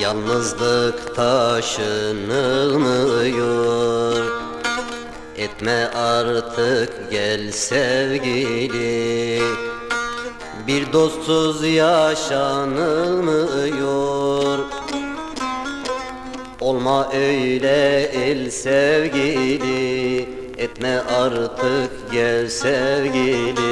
Yalnızlık taşınılmıyor. Etme artık gel sevgili. Bir dostsuz yaşanılmıyor. Olma öyle el sevgili. Etme artık gel sevgili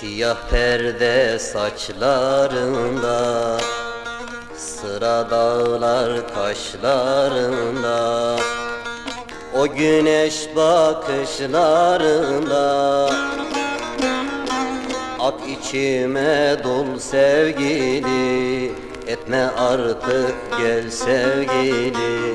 Siyah perde saçlarında Sıra dağlar kaşlarında O güneş bakışlarında Ak içime dol sevgili. Etme artık gel sevgili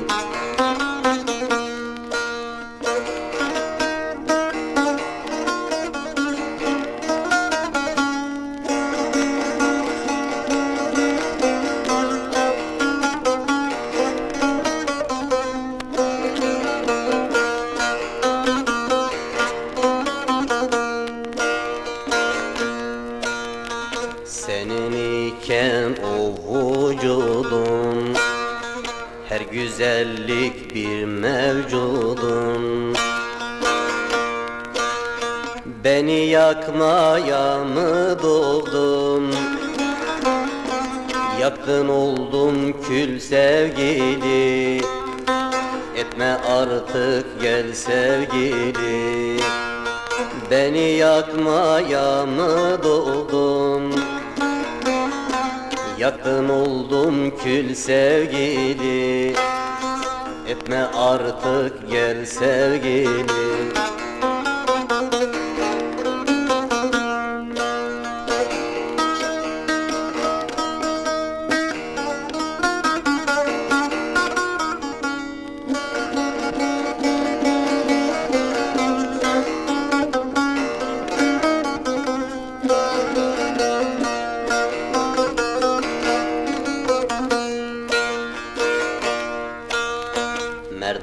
Senin iken o vücudun Her güzellik bir mevcudun. Beni yakmaya mı doğdun? Yaktın oldum kül sevgili. Etme artık gel sevgili. Beni yakmaya mı doğdun Yakın oldum kül sevgili. Etme artık gel sevgili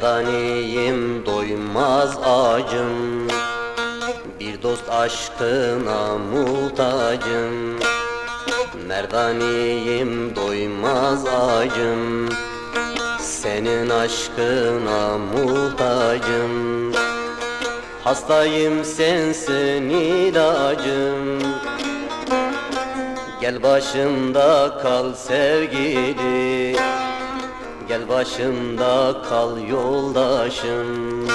Merdaniyim doymaz acım Bir dost aşkına muhtacım. Merdaniyim doymaz acım Senin aşkına muhtacım. Hastayım sensin ilacım. Gel başımda kal sevgili Gel başımda kal yoldaşım.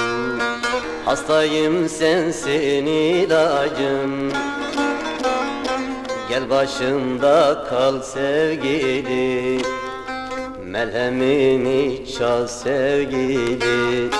Hastayım sensin ilacım. Gel başımda kal sevgili. Melhemini çal sevgili